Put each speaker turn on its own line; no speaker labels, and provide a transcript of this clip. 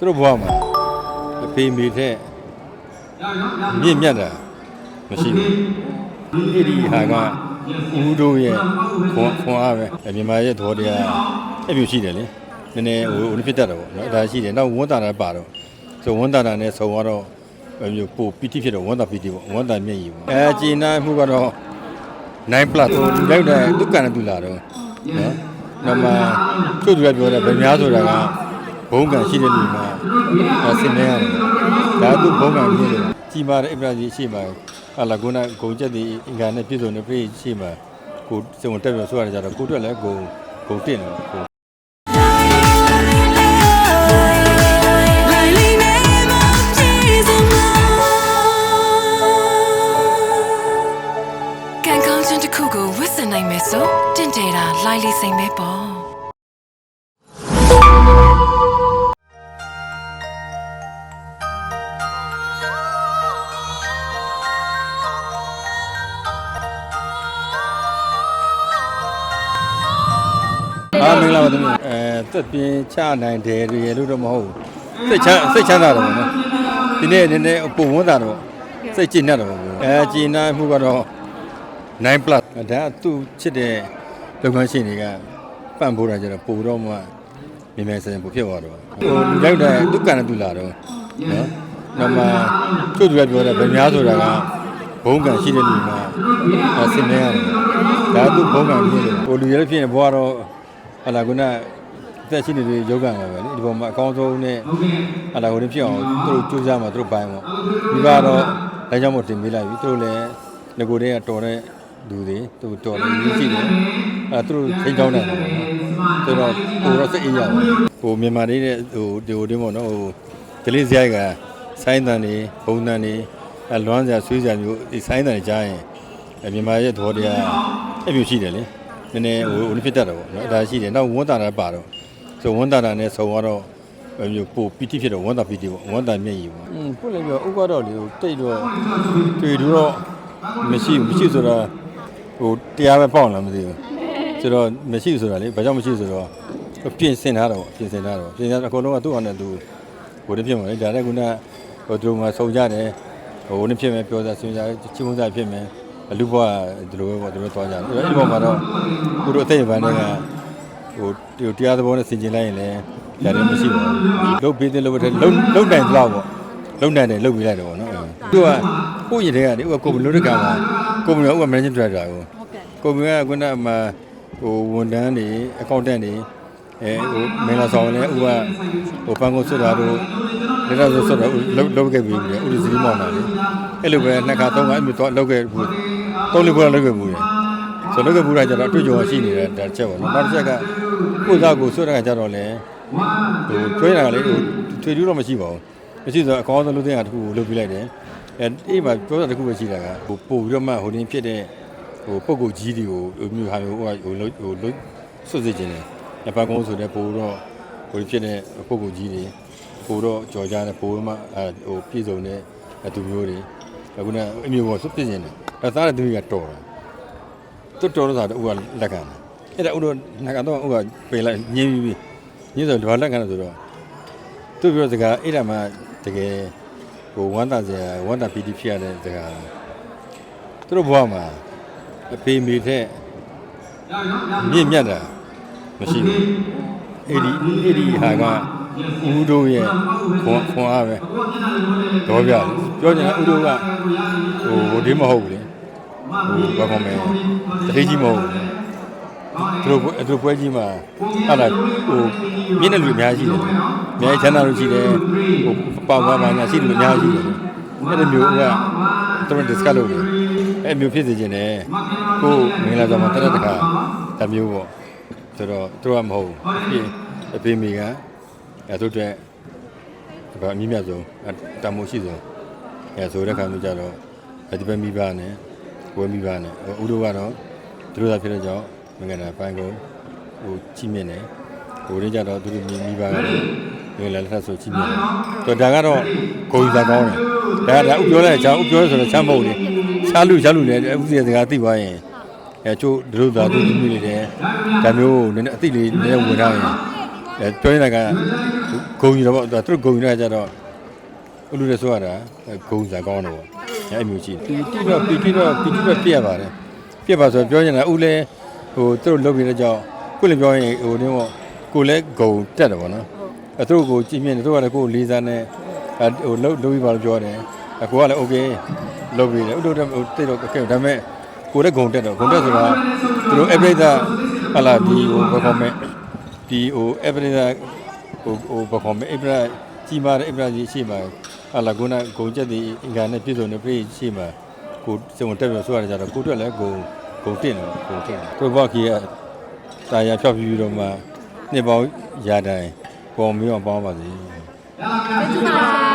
သူတို့ဘဝမှာအဖေမိတဲ့မြင့်မြတ်တာမရှိဘူးအဲ့ဒီဟာကဦးတို့ရဲ့ခွန်ခွန်အားပဲအမြန်မာရဲ့သဘောတရားအဲ့လိုရှိတယ်လေနည်းနည်းဟိုဟိုဖြစ်တတ်တယ်ပေါ့နော်ဒါရှိတယ်နောက်ဝန်တာတာပါတော့ဆိုဝန်တာတာနဲ့ဆုံတော့အဲ့မျိုးပိုပီတိဖြစ်တော့ဝန်တာပီတိပေါ့ဝန်တာမျက်ရည်ပေါ့အဲဂျီနာမှုကတော့9 plus လောက်တဲ့ဒုက္ကနဲ့တူလာတော့နော်နောက်မှသူ့သူကပြောတယ်ဗမာဆိုတာက ဘုံကံရှိတဲ့လူမှာအစင်နေရတယ်။ဒါသူဘုံကံမြင်တယ်။ကြီးမားတဲ့အပ္ပရာကြီးရှိမှာဟာလာကုနာဂုံချက်ဒီအင်္ဂါနဲ့ပြည့်စုံတဲ့ပြည်ရှိမှာကိုစုံတက်ပြီးဆိုရကြတော့ကိုတွေ့လည်းဂုံဂုံတင်တယ်ကို
Riley never tease him Can come to Kugo with the name so didn't data Riley say me ball
အာမင်္ဂလာပါ သမီးအဲသက်ပြင်းချနိုင်တယ်တွေရလို့တော့မဟုတ်ဘူးစိတ်ချစိတ်ချမ်းသာတယ်ပေါ့နော်ဒီနေ့နည်းနည်းပုံဝန်းတာတော့စိတ်ကျဉ်တတ်တယ်ပေါ့အဲကျဉ်နာမှုကတော့9 plus ဒါသူ့ချစ်တဲ့လုပ်ငန်းရှင်တွေကပန့်ဖို့တာကြတော့ပိုတော့မှမြင်မြင်ဆန်ဆန်ပိုဖြစ်သွားတော့ဟိုလောက်တဲ့ဒုက္ကနဲ့တူလာတော့နော်နောက်မှသူ့သူကပြောတယ်ဗမာဆိုတာကဘုံကံရှိတဲ့လူမှာအစင်နေရတယ်ဒါသူ့ဘုံကံမြင်တယ်ဟိုလူရဖြစ်နေဘွားတော့ ဟာလာကုနာအသက်ရှိနေတဲ့ယောဂမှာပဲလေဒီပေါ်မှာအကောင်းဆုံးနဲ့ဟာလာကိုဖြစ်အောင်သူတို့ကြိုးစားမှာသူတို့ပိုင်းပေါ့ဒီကတော့လမ်းကြောင်းမတင်ပေးလိုက်ပြီသူတို့လည်းငကိုတွေကတော်တဲ့လူတွေသူတော်တယ်ရင်းရှိတယ်အဲသူတို့ထိန်းချောင်းတယ်ပေါ့နော်ဆိုတော့ကိုတော့စိတ်အေးရပါဟိုမြန်မာလေးတဲ့ဟိုဒီဟိုတင်းပေါ့နော်ဟိုဒလေးစရိုက်ကဆိုင်းတန်တွေဘုံတန်တွေအဲလွမ်းစရာဆွေးစရာမျိုးဒီဆိုင်းတန်တွေကြားရင်အဲမြန်မာရဲ့သဘောတရားအဲ့လိုရှိတယ်လေ နည်းနည်းဟိုဖြစ်တတ်တယ်ပေါ့နော်ဒါရှိတယ်နောက်ဝန်တာတာပါတော့ဆိုဝန်တာတာနဲ့ဆုံတော့ဘယ်လိုပိုပီတိဖြစ်တော့ဝန်တာပီတိပေါ့ဝန်တာမျက်ရည်ပေါ့อืมပွင့်လိုက်ပြီးဥက္ကတော့လေကိုတိတ်တော့တွေ့တော့မရှိမရှိဆိုတော့ဟိုတရားပဲပေါက်လာမသိဘူးဆိုတော့မရှိဆိုတာလေဘာကြောင့်မရှိဆိုတော့ပြင်ဆင်ထားတော့ပြင်ဆင်ထားတော့ပြင်ဆင်အကုန်လုံးကသူ့အနေနဲ့သူဟိုတဖြစ်မှာလေဒါလည်းကုနာဟိုသူတို့မှာဆုံကြတယ်ဟိုနေ့ဖြစ်မယ်ပြောစားဆွေးကြချင်းမစားဖြစ်မယ် အလူဘွားဒီလိုပဲပေါ့ဒီလိုသွားကြတယ်အဲ့ဒီပေါ်မှာတော့ကိုတို့အသိဉာဏ်တွေကဟိုဒီတရားသဘောနဲ့ဆင်ကျင်လိုက်ရင်လည်းဒါလည်းမရှိပါဘူးလုတ်ပေးတဲ့လုတ်တဲ့လုတ်လုတ်တိုင်တော့ပေါ့လုတ်တိုင်တယ်လုတ်ပေးလိုက်တယ်ပေါ့နော်သူကကိုယ့်ရင်တွေကလေဥကကိုမလို့တကမှာကိုမလို့ဥက managing director ကိုကိုမကခုနကမှဟိုဝန်တန်းတွေအကောင့်တန့်တွေအဲဟိုမင်္ဂလာဆောင်လည်းဥကဟိုပန်းကုန်းဆွတ်တာတို့လက်တော့ဆွတ်တော့လောက်လောက်ခဲ့ပြီလေဥဒစီမောင်းတာလေအဲ့လိုပဲနှစ်ခါသုံးခါအဲ့လိုတော့လောက်ခဲ့ဘူး သုံးလေးဘွားလောက်ခဲ့ဘူးလေဆိုလောက်ခဲ့ဘူးတာကျတော့အတွေ့အကြုံရှိနေတဲ့ဒါချက်ပေါ့နော်နောက်တစ်ချက်ကကိုယ်သားကိုဆွတ်တာကြတော့လေဟိုကျွေးတာကလေဟိုထွေထူးတော့မရှိပါဘူးမရှိဆိုအကောင်းဆုံးလုပ်တဲ့ဟာတစ်ခုကိုလုပ်ပြလိုက်တယ်အဲအေးမှာပြောတာတစ်ခုပဲရှိတာကဟိုပို့ပြီးတော့မှဟိုတင်းဖြစ်တဲ့ဟိုပုံကုတ်ကြီးတွေကိုဟိုမျိုးဟာမျိုးဟိုဟိုဟိုလွတ်ဆွတ်စေခြင်းတယ်။အပကုန်းဆိုတဲ့ပိုတော့ဟိုဖြစ်တဲ့ပုံကုတ်ကြီးတွေပိုတော့ကြော်ကြတဲ့ပိုမှအဲဟိုပြည်စုံတဲ့သူမျိုးတွေအ ခုနအမျိုးပေါ်ဆွတ်ပြခြင်းတယ်။အဲသားတဲ့သူတွေကတော်တယ်။တွတ်တော်တော့ဆိုတော့ဥကလက်ခံတယ်။အဲ့ဒါဥတော့ငါကတော့ဥကပေလိုက်ညင်းပြီးညင်းဆိုတော့လက်ခံတယ်ဆိုတော့သူပြောစကားအဲ့ဒါမှတကယ်ဟိုဝမ်းသာစရာဝမ်းသာပီတိဖြစ်ရတဲ့စကားသူတို့ဘဝမှာအဖေမိတဲ့မြင့်မြတ်တာမရှိဘူးအဲ့ဒီအဲ့ဒီဟာက ဦးတို့ရဲ့ခွန်ခွန်အားပဲတော့ပြတယ်ပြောချင်တာဦးတို့ကဟိုဟိုဒီမဟုတ်ဘူးလေဟိုဘာမှမတတိကြီးမဟုတ်ဘူးသူတို့သူတို့ပွဲကြီးမှာဟာလာဟိုမြင့်တဲ့လူအများကြီးတယ်အများကြီးချမ်းသာလို့ရှိတယ်ဟိုပါပါပါညာရှိတယ်အများကြီးတယ်အဲ့ဒီမျိုးကသူတို့ discuss လုပ်တယ်အဲ့မျိုးဖြစ်စေခြင်းနဲ့ကိုမင်္ဂလာဆောင်မှာတရက်တခါဒါမျိုးပေါ့ဆိုတော့သူကမဟုတ်ဘူးအဖေမိက အဲ့သူတို့ဘာအမြင့်မြတ်ဆုံးတမိုးရှိဆုံးအဲ့ဆိုတဲ့ခါမျိုးကြတော့ဒီဘက်မိဘနဲ့ဝဲမိဘနဲ့ဥတို့ကတော့သူတို့သာဖြစ်တဲ့ကြောင့်မင်္ဂလာပန်းကုန်ဟိုချိမြင့်နေဟိုရင်းကြတော့သူတို့မိမိဘကတော့မင်္ဂလာလက်ထပ်ဆိုချိမြင့်တယ်တော့ဒါကတော့ဂုံစားကောင်းတယ်ဒါကဒါဥပြောလိုက်တဲ့အကြောင်းဥပြောဆိုတော့ချမ်းမဟုတ်လေရှားလူရှားလူလည်းဥစီစကားသိသွားရင်အဲချို့တို့သာသူမိနေတယ်ဒါမျိုးနည်းနည်းအသိလေးနည်းနည်းဝင်ထားရင်အဲ ပြောနေတာကဂုံယူတော့ပေါ့သူတို့ဂုံယူတော့ကြတော့အလူလည်းဆိုရတာဂုံစားကောင်းတော့ပေါ့အဲ့မျိုးကြီးပီတိတော့ပီတိတော့ပီတိတော့ပြက်ပါတယ်ပြက်ပါဆိုပြောနေတာဥလည်းဟိုသူတို့လုပ်နေတဲ့ကြောင့်ခုလည်းပြောရင်ဟိုနင်းပေါ့ကိုလည်းဂုံတက်တယ်ပေါ့နော်အသူတို့ကိုကြည့်မြင်တယ်သူကလည်းကိုကိုလေးစားနေဟိုလှုပ်လှုပ်ပြီးပါလို့ပြောတယ်အခုကလည်း okay လှုပ်ပြီးတယ်ဥတို့တော့တိတ်တော့ကဲဒါပေမဲ့ကိုလည်းဂုံတက်တော့ဂုံတက်ဆိုတာသူတို့ average ကဟလာဒီဟိုဘယ်ကောင်မဲ့ ဒီဟို average ဟိုဟိုဘယ်ကောမဲ့အဗရာကြီးမားတဲ့အဗရာကြီးရှိမှာဟလာကုနာဂုံချက်ဒီအင်္ဂါနဲ့ပြည့်စုံတဲ့ပြည့်ရှိမှာကိုစုံတက်ပြီးဆိုရကြတော့ကိုတွေ့လည်းဂုံဂုံတင်တယ်ဂုံတင်တယ်ကိုဘောက်ကြီးကတာယာဖြောက်ပြီးတော့မှနှစ်ပေါင်းရာတိုင်ပေါ်မျိုးအောင်ပေါင်းပါစေ
ကျေးဇူးပါ